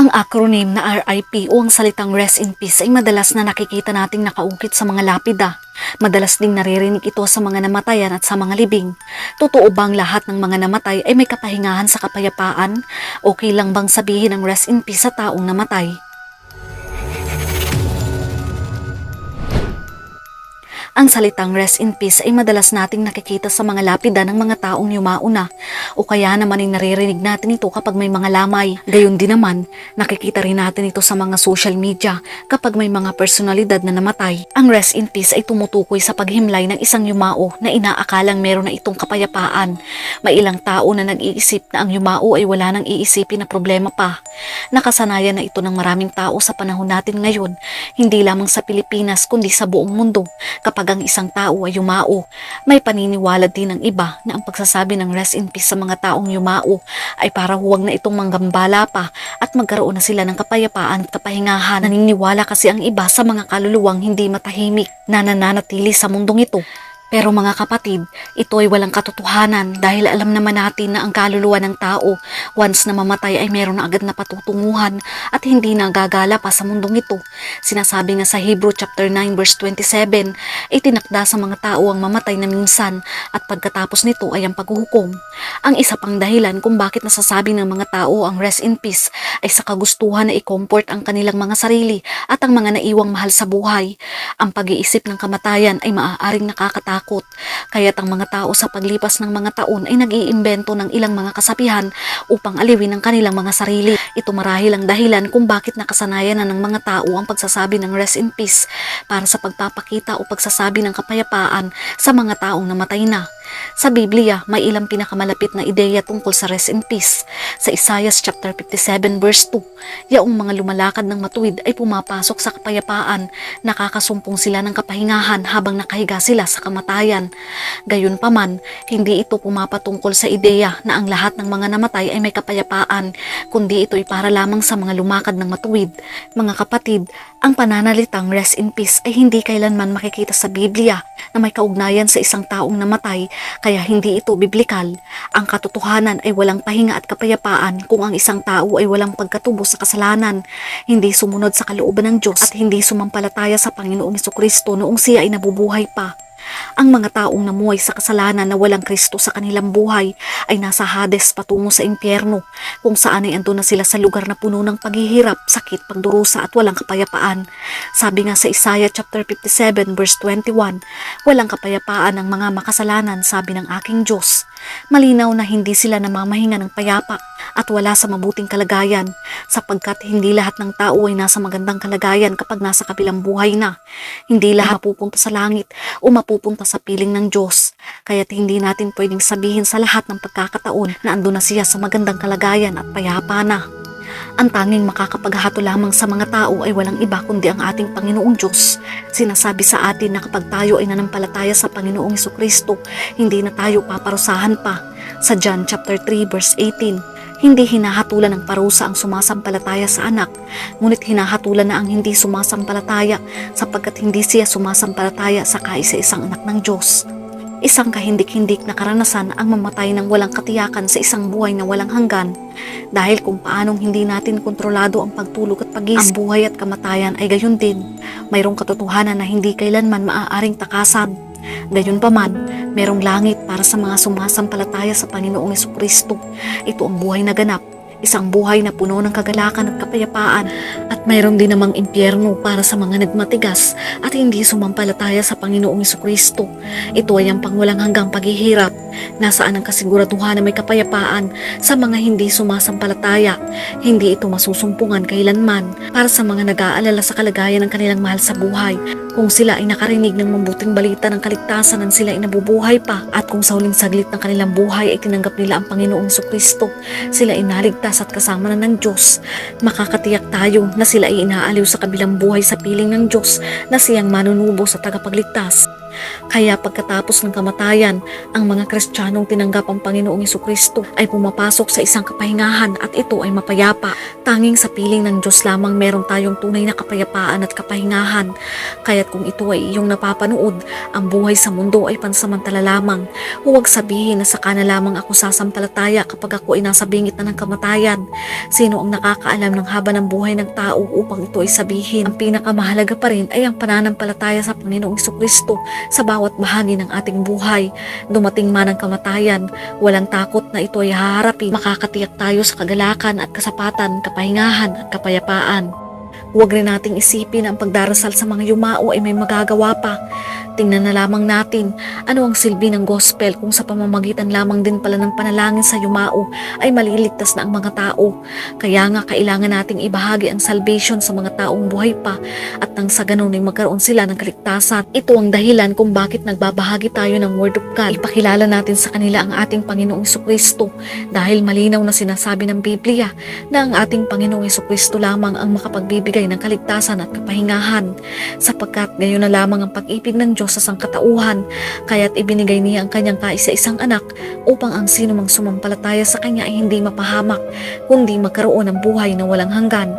Ang acronym na RIP o ang salitang Rest in Peace ay madalas na nakikita nating nakaukit sa mga lapida. Madalas ding naririnig ito sa mga namatayan at sa mga libing. Totoo bang lahat ng mga namatay ay may kapahingahan sa kapayapaan? Okay lang bang sabihin ang Rest in Peace sa taong namatay? Ang salitang rest in peace ay madalas nating nakikita sa mga lapida ng mga taong yumauna o kaya naman ay naririnig natin ito kapag may mga lamay. Gayon din naman, nakikita rin natin ito sa mga social media kapag may mga personalidad na namatay. Ang rest in peace ay tumutukoy sa paghimlay ng isang yumao na inaakalang meron na itong kapayapaan. May ilang tao na nag-iisip na ang yumao ay wala nang iisipin na problema pa. Nakasanayan na ito ng maraming tao sa panahon natin ngayon, hindi lamang sa Pilipinas kundi sa buong mundo. Kapag ang isang tao ay yumao, may paniniwala din ng iba na ang pagsasabi ng rest in peace sa mga taong yumao ay para huwag na itong manggambala pa at magkaroon na sila ng kapayapaan at kapahingahan. Naniniwala kasi ang iba sa mga kaluluwang hindi matahimik na nananatili sa mundong ito. Pero mga kapatid, ito ay walang katotohanan dahil alam naman natin na ang kaluluwa ng tao once na mamatay ay meron na agad na patutunguhan at hindi na gagala pa sa mundong ito. Sinasabi nga sa Hebrew chapter 9 verse 27, itinakda sa mga tao ang mamatay na minsan at pagkatapos nito ay ang paghuhukom. Ang isa pang dahilan kung bakit nasasabi ng mga tao ang rest in peace ay sa kagustuhan na i-comfort ang kanilang mga sarili at ang mga naiwang mahal sa buhay. Ang pag-iisip ng kamatayan ay maaaring nakakatakot kaya't ang mga tao sa paglipas ng mga taon ay nag-iimbento ng ilang mga kasabihan upang aliwin ang kanilang mga sarili. Ito marahil ang dahilan kung bakit nakasanayan na ng mga tao ang pagsasabi ng rest in peace para sa pagpapakita o pagsasabi ng kapayapaan sa mga taong namatay na. Sa Biblia, may ilang pinakamalapit na ideya tungkol sa rest in peace. Sa Isaiah chapter 57 verse 2, yaong mga lumalakad ng matuwid ay pumapasok sa kapayapaan, nakakasumpong sila ng kapahingahan habang nakahiga sila sa kamatayan. Gayunpaman, hindi ito pumapatungkol sa ideya na ang lahat ng mga namatay ay may kapayapaan, kundi ito ay para lamang sa mga lumakad ng matuwid. Mga kapatid, ang pananalitang rest in peace ay hindi kailanman makikita sa Biblia na may kaugnayan sa isang taong namatay kaya hindi ito biblikal. Ang katotohanan ay walang pahinga at kapayapaan kung ang isang tao ay walang pagkatubo sa kasalanan, hindi sumunod sa kalooban ng Diyos at hindi sumampalataya sa Panginoong Kristo noong siya ay nabubuhay pa. Ang mga taong namuhay sa kasalanan na walang Kristo sa kanilang buhay ay nasa Hades patungo sa impyerno kung saan ay ando na sila sa lugar na puno ng paghihirap, sakit, pagdurusa at walang kapayapaan. Sabi nga sa Isaiah chapter 57 verse 21, walang kapayapaan ang mga makasalanan sabi ng aking Diyos. Malinaw na hindi sila namamahinga ng payapa at wala sa mabuting kalagayan sapagkat hindi lahat ng tao ay nasa magandang kalagayan kapag nasa kabilang buhay na. Hindi lahat mapupunta sa langit o mapupunta sa piling ng Diyos. Kaya't hindi natin pwedeng sabihin sa lahat ng pagkakataon na ando na siya sa magandang kalagayan at payapa na. Ang tanging makakapaghato lamang sa mga tao ay walang iba kundi ang ating Panginoong Diyos. Sinasabi sa atin na kapag tayo ay nanampalataya sa Panginoong Kristo, hindi na tayo paparusahan pa. Sa John chapter 3 verse 18, hindi hinahatulan ng parusa ang sumasampalataya sa anak, ngunit hinahatulan na ang hindi sumasampalataya sapagkat hindi siya sumasampalataya sa kaisa-isang anak ng Diyos. Isang kahindik-hindik na karanasan ang mamatay ng walang katiyakan sa isang buhay na walang hanggan dahil kung paanong hindi natin kontrolado ang pagtulog at pagising, ang buhay at kamatayan ay gayon din. Mayroong katotohanan na hindi kailanman maaaring takasan. Gayon pa man, merong langit para sa mga sumasampalataya sa Panginoong Kristo. Ito ang buhay na ganap, isang buhay na puno ng kagalakan at kapayapaan at mayroon din namang impyerno para sa mga nagmatigas at hindi sumampalataya sa Panginoong Kristo. Ito ay ang pangwalang hanggang paghihirap nasaan ang kasiguraduhan na may kapayapaan sa mga hindi sumasampalataya. Hindi ito masusumpungan kailanman para sa mga nag-aalala sa kalagayan ng kanilang mahal sa buhay. Kung sila ay nakarinig ng mabuting balita ng kaligtasan nang sila ay nabubuhay pa at kung sa huling saglit ng kanilang buhay ay tinanggap nila ang Panginoong Kristo, sila ay naligtas at kasama na ng Diyos. Makakatiyak tayo na sila ay inaaliw sa kabilang buhay sa piling ng Diyos na siyang manunubo sa tagapagligtas. Kaya pagkatapos ng kamatayan, ang mga Kristiyanong tinanggap ang Panginoong Kristo ay pumapasok sa isang kapahingahan at ito ay mapayapa. Tanging sa piling ng Diyos lamang meron tayong tunay na kapayapaan at kapahingahan. Kaya't kung ito ay iyong napapanood, ang buhay sa mundo ay pansamantala lamang. Huwag sabihin na saka na lamang ako sasampalataya kapag ako ay nasa bingit na ng kamatayan. Sino ang nakakaalam ng haba ng buhay ng tao upang ito ay sabihin? Ang pinakamahalaga pa rin ay ang pananampalataya sa Panginoong Kristo sa bawat bahagi ng ating buhay. Dumating man ang kamatayan, walang takot na ito ay haharapin. Makakatiyak tayo sa kagalakan at kasapatan, kapahingahan at kapayapaan. Huwag rin nating isipin ang pagdarasal sa mga yumao ay may magagawa pa. Tingnan na lamang natin ano ang silbi ng gospel kung sa pamamagitan lamang din pala ng panalangin sa yumao ay maliligtas na ang mga tao. Kaya nga kailangan nating ibahagi ang salvation sa mga taong buhay pa at nang sa ganun ay magkaroon sila ng kaligtasan. Ito ang dahilan kung bakit nagbabahagi tayo ng Word of God. Ipakilala natin sa kanila ang ating Panginoong Kristo dahil malinaw na sinasabi ng Biblia na ang ating Panginoong Kristo lamang ang makapagbibigay ng kaligtasan at kapahingahan sapagkat ngayon na lamang ang pag-ibig ng Diyos sa sangkatauhan kaya't ibinigay niya ang kanyang kaisa-isang anak upang ang sino mang sumampalataya sa kanya ay hindi mapahamak kundi magkaroon ng buhay na walang hanggan.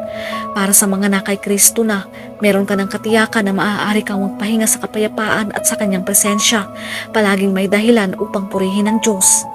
Para sa mga nakay Kristo na, meron ka ng katiyakan na maaari kang magpahinga sa kapayapaan at sa kanyang presensya. Palaging may dahilan upang purihin ang Diyos.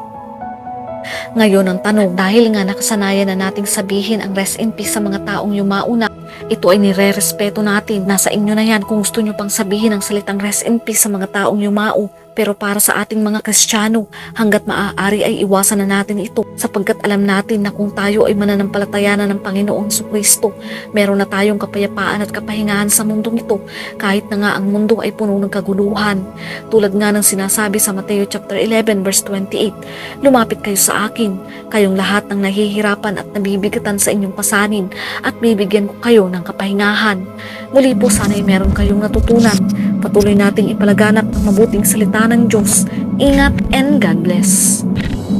Ngayon ang tanong, dahil nga nakasanayan na nating sabihin ang rest in peace sa mga taong yumauna, ito ay nire-respeto natin. Nasa inyo na yan kung gusto nyo pang sabihin ang salitang rest in peace sa mga taong yumao. Pero para sa ating mga Kristiyano, hanggat maaari ay iwasan na natin ito sapagkat alam natin na kung tayo ay mananampalataya na ng Panginoong Kristo, meron na tayong kapayapaan at kapahingahan sa mundong ito kahit na nga ang mundo ay puno ng kaguluhan. Tulad nga ng sinasabi sa Mateo chapter 11 verse 28, Lumapit kayo sa akin, kayong lahat ng nahihirapan at nabibigatan sa inyong pasanin at bibigyan ko kayo ng kapahingahan. Muli po sana ay meron kayong natutunan. Patuloy nating ipalaganap ang mabuting salita ng Diyos. Ingat and God bless.